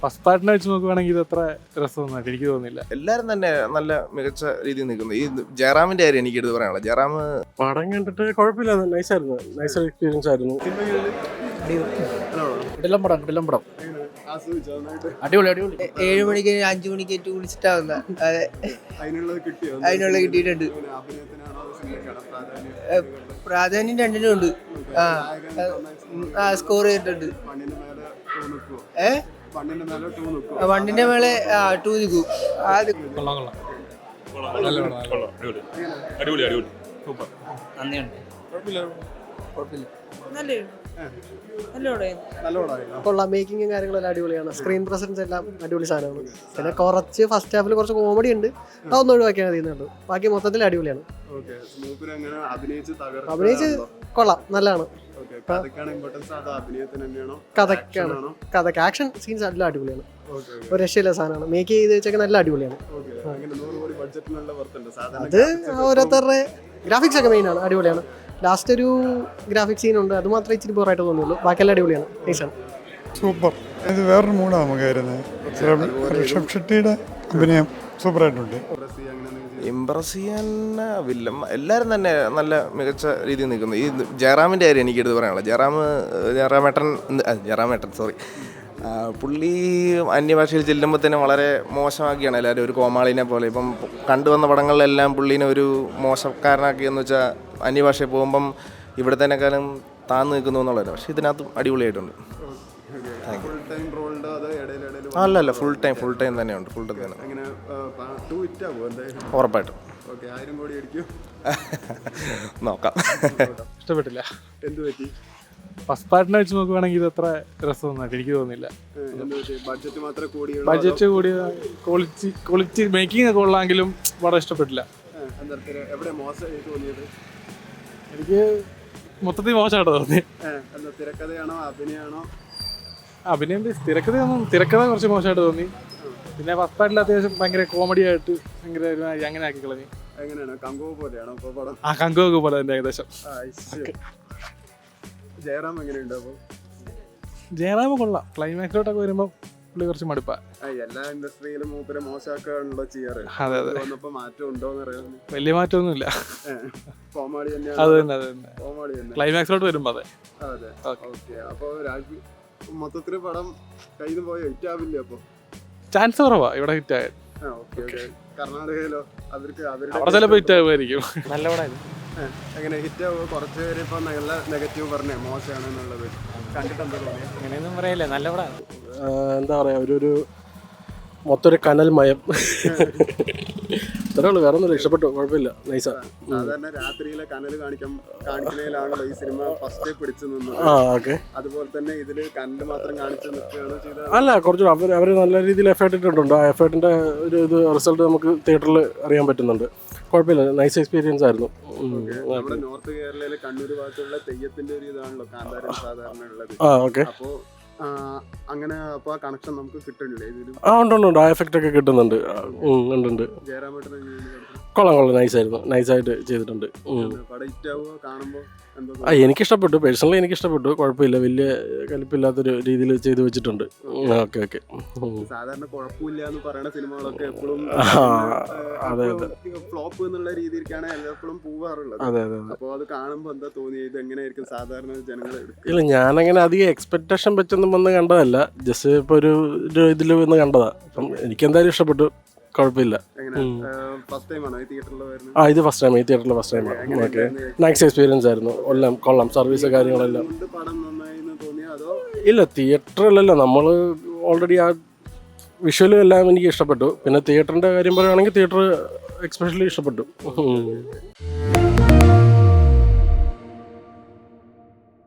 First പാർട്ടിനെ വെച്ച് നോക്കുവാണെങ്കിൽ ഇത് അത്ര രസമൊന്നുമായിട്ട് എനിക്ക് തോന്നുന്നില്ല. എല്ലാവരും തന്നെ നല്ല മികച്ച രീതിയിൽ നിൽക്കുന്നു. ഈ ജയറാമിന്റെ കാര്യം എനിക്ക് എടുത്ത് പറയാനുള്ള ജയറാം പടം കണ്ടിട്ട് കുഴപ്പമില്ല. നൈസായിരുന്നു നൈസ് എക്സ്പീരിയൻസ് ആയിരുന്നു. കിടിലം പടം കിടിലം പടം. അടിപൊളി അടിപൊളി. ഏഴ് മണിക്ക് അഞ്ചു മണിക്ക് ഏറ്റവും വിളിച്ചിട്ടാവുന്ന അതെ. അതിനുള്ള കിട്ടിയിട്ടുണ്ട്. പ്രാധാന്യം രണ്ടിനും ഉണ്ട് ആ സ്കോർ ചെയ്തിട്ടുണ്ട്. ഏഹ് വണ്ടിന്റെ മേലെ ടൂ നിൽക്കും. പടം, നല്ല പടം. നന്ദിയുണ്ട് കൊള്ളാം. മേക്കിങ്ങും കാര്യങ്ങളെല്ലാം അടിപൊളിയാണ്. സ്ക്രീൻ പ്രസൻസ് എല്ലാം അടിപൊളി സാധനമാണ്. പിന്നെ കുറച്ച് ഫസ്റ്റ് ഹാഫിൽ കുറച്ച് കോമഡി ഉണ്ട്. അതൊന്നും ഒഴിവാക്കിയാൽ മതി എന്നുള്ളൂ ബാക്കി മൊത്തത്തിൽ അടിപൊളിയാണ്. അഭിനയിച്ച് കൊള്ളാം നല്ലതാണ്. കഥക്കാണ് കഥക്ക് ആക്ഷൻ സീൻസ് നല്ല അടിപൊളിയാണ്. ഒരു രക്ഷയില്ല സാധനമാണ്. മേക്ക് ചെയ്ത് വെച്ചൊക്കെ നല്ല അടിപൊളിയാണ്. അത് ഓരോരുത്തരുടെ ഗ്രാഫിക്സ് ഒക്കെ മെയിൻ ആണ് അടിപൊളിയാണ്. ലാസ്റ്റ് ഒരു ഗ്രാഫിക് സീൻ ഉണ്ട്. അത് മാത്രമേ ഇച്ചിരി ബോറായിട്ട് തോന്നുള്ളൂ ബാക്കിയെല്ലാം അടിപൊളിയാണ്. നൈസാണ് സൂപ്പർ ഇത് വേറൊരു മൂടാണ് നമുക്ക് വരുന്നത്. ഋഷഭ് ഷെട്ടിയുടെ അഭിനയം. സൂപ്പറായിട്ടുണ്ട്. ഇമ്പ്രസ് ചെയ്യാൻ വില്ലം എല്ലാവരും തന്നെ നല്ല മികച്ച രീതിയിൽ നിൽക്കുന്നു. ഈ ജയറാമിന്റെ കാര്യം എനിക്ക് എടുത്ത് പറയാനുള്ളത്. ജയറാം ജയറാമേട്ടൻ ജയറാമേട്ടൻ സോറി പുള്ളി അന്യഭാഷയിൽ ചെല്ലുമ്പോൾ തന്നെ വളരെ മോശമാക്കിയാണ് എല്ലാവരും ഒരു കോമാളിനെ പോലെ. ഇപ്പം കണ്ടുവന്ന പടങ്ങളിലെല്ലാം പുള്ളീനെ ഒരു മോശക്കാരനാക്കിയെന്ന് വെച്ചാൽ അന്യഭാഷയിൽ പോകുമ്പം ഇവിടെ തന്നെക്കാലം താന്നു താന്ന് നിൽക്കുന്നു എന്നുള്ളതാണ്. പക്ഷേ ഇതിനകത്തും അടിപൊളിയായിട്ടുണ്ട്. താങ്ക് യു അല്ല അല്ല ഫുൾ ടൈം ഫുൾ ടൈം തന്നെയുണ്ട്. ഫുൾ ടൈം തന്നെ. ഉറപ്പായിട്ടും. നോക്കാം. ഇഷ്ടപ്പെട്ടില്ല. എന്ത് പറ്റി? ഫസ്റ്റ് പാർട്ടിനെ വെച്ച് നോക്കുവാണെങ്കിൽ ഇത് അത്ര രസമൊന്നുമായിട്ട് എനിക്ക് തോന്നുന്നില്ല. ബഡ്ജറ്റ് കൂടിയ ക്വാളിറ്റി ക്വാളിറ്റി മേക്കിംഗ് ഒക്കെ ഉള്ളെങ്കിലും വളരെ ഇഷ്ടപ്പെട്ടില്ല. എനിക്ക് മൊത്തത്തിൽ മോശമായിട്ട് തോന്നി അഭിനയം തിരക്കഥയൊന്നും തിരക്കഥ കുറച്ച് മോശമായിട്ട് തോന്നി. പിന്നെ ഫസ്റ്റ് പാർട്ടിൽ അത്യാവശ്യം ഭയങ്കര കോമഡി ആയിട്ട് ഭയങ്കര അങ്ങനെ ആക്കി കളഞ്ഞു. എങ്ങനെയാണ്? കങ്കോ പോലെയാണോ പടം? ആ കങ്കുവൊക്കെ പോലെ തന്നെ ഏകദേശം. ജയറാം എങ്ങനെയുണ്ട് അപ്പൊ? ജയറാമ കൊള്ളാം. ക്ലൈമാക്സിലോട്ടൊക്കെ വരുമ്പോൾ പുള്ളി കുറച്ച് മടുപ്പാ. എല്ലാ ഇൻഡസ്ട്രിയിലും മൂപ്പരെ മോശമാക്കാണല്ലോ ചെയ്യാറ് അതെ അതെ. വന്നപ്പോ മാറ്റം ഉണ്ടോന്ന് അറിയാം വലിയ മാറ്റമൊന്നുമില്ല. കോമാളി അത് തന്നെ അത് തന്നെ. കോമാളി തന്നെ. ക്ലൈമാക്സിലോട്ട് വരുമ്പോ അതെ. അതെ. ഓക്കെ അപ്പൊ രാജ് മൊത്തത്തിൽ പടം കയ്യിൽ പോയ ഹിറ്റ് ആവില്ലേ അപ്പൊ? ചാൻസ് കുറവാ ഇവിടെ ഹിറ്റ് ആയത് കർണാടകയിലോ? അവർക്ക് അവരുടെ അവിടെ ചിലപ്പോൾ ഹിറ്റ് ആവുമായിരിക്കും. നല്ല പടമായിരുന്നു അങ്ങനെ ഹിറ്റ് ആവുക കുറച്ച് പേര് ഇപ്പൊ നല്ല നെഗറ്റീവ് പറഞ്ഞേ മോശമാണ് എന്നുള്ളത്. അങ്ങനെയൊന്നും പറയല്ലേ നല്ല പടം. എന്താ പറയാ ഒരു ഒരു മൊത്തം ഒരു കനൽ മയം ഇത്രേ ഉള്ളൂ വേറെ ഒന്നുമില്ല ഇഷ്ടപ്പെട്ടു കുഴപ്പമില്ല നൈസാ സാധാരണ രാത്രിയിലെ കനൽ കാണിക്കാൻ കാണിക്കുന്നതിലാണല്ലോ ഈ സിനിമ ഫസ്റ്റ് പിടിച്ചു നിന്നത്. ആ ഓക്കെ. അതുപോലെ തന്നെ ഇതിൽ കനൽ മാത്രം കാണിച്ചു നിൽക്കുകയാണ് ചെയ്തത്. അല്ല കുറച്ച് അവർ അവർ നല്ല രീതിയിൽ എഫേർട്ട് ഇട്ടിട്ടുണ്ട്. ആ എഫേർട്ടിന്റെ ഒരു ഇത് റിസൾട്ട് നമുക്ക് തിയേറ്ററിൽ അറിയാൻ പറ്റുന്നുണ്ട്. കുഴപ്പമില്ല നൈസ് എക്സ്പീരിയൻസ് ആയിരുന്നു. നമ്മുടെ നോർത്ത് കേരളയിലെ കണ്ണൂർ ഭാഗത്തുള്ള തെയ്യത്തിന്റെ ഒരു ഇതാണല്ലോ കാന്താരം സാധാരണ ഉള്ളത്. ആ ഓക്കെ. അപ്പോ ആ, അങ്ങനെ അപ്പൊ ആ കണക്ഷൻ നമുക്ക് കിട്ടുന്നില്ലേ? ഇതിലും ആ ഉണ്ട് ഉണ്ട് ഉണ്ട്. ആ എഫക്റ്റ് ഒക്കെ കിട്ടുന്നുണ്ട്. ഉണ്ട് ഉണ്ട്. കണ്ടത്? കൊള്ളാം കൊള്ളാം. നൈസായിരുന്നു. നൈസായിട്ട് ചെയ്തിട്ടുണ്ട്. ആ എനിക്കിഷ്ടപ്പെട്ടു. പേഴ്സണലി എനിക്കിഷ്ടപ്പെട്ടു. കുഴപ്പമില്ല. വലിയ കലിപ്പില്ലാത്തൊരു രീതിയിൽ ചെയ്തു വെച്ചിട്ടുണ്ട്. Okay okay. സാധാരണ കുഴപ്പമില്ല എന്ന് പറയുന്ന സിനിമകളൊക്കെ എപ്പോഴും അതെ അതെ, ഫ്ലോപ്പ് എന്നുള്ള രീതിയിലേക്കാണ് എപ്പോഴും പോവാറുള്ളത്. അതെ അതെ അപ്പോൾ അത് കാണുമ്പോൾ എന്താ തോന്നിയത് ഇത് എങ്ങനെയായിരിക്കും സാധാരണ ജനങ്ങൾ ഇല്ല ഞാനങ്ങനെ അധികം എക്സ്പെക്ടേഷൻ വെച്ചൊന്നും വന്ന് കണ്ടതല്ല. ജസ്റ്റ് ഇപ്പോൾ ഒരു ഒരു ഇതിൽ വന്ന് കണ്ടതാ. അപ്പം എനിക്കെന്തായാലും ഇഷ്ടപ്പെട്ടു. കുഴപ്പമില്ല. ടൈം ആ ഇത് ഫസ്റ്റ് ടൈം ഈ തിയേറ്ററിൽ ഫസ്റ്റ് ടൈമാണ് ഓക്കെ നൈസ് എക്സ്പീരിയൻസ് ആയിരുന്നു. എല്ലാം കൊള്ളാം സർവീസ് കാര്യങ്ങളെല്ലാം. ഇല്ല തിയേറ്ററിലല്ല നമ്മൾ ഓൾറെഡി ആ വിഷ്വലും എല്ലാം എനിക്ക് ഇഷ്ടപ്പെട്ടു. പിന്നെ തിയേറ്ററിന്റെ കാര്യം പറയുകയാണെങ്കിൽ തിയേറ്റർ എക്സ്പെഷ്യലി ഇഷ്ടപ്പെട്ടു.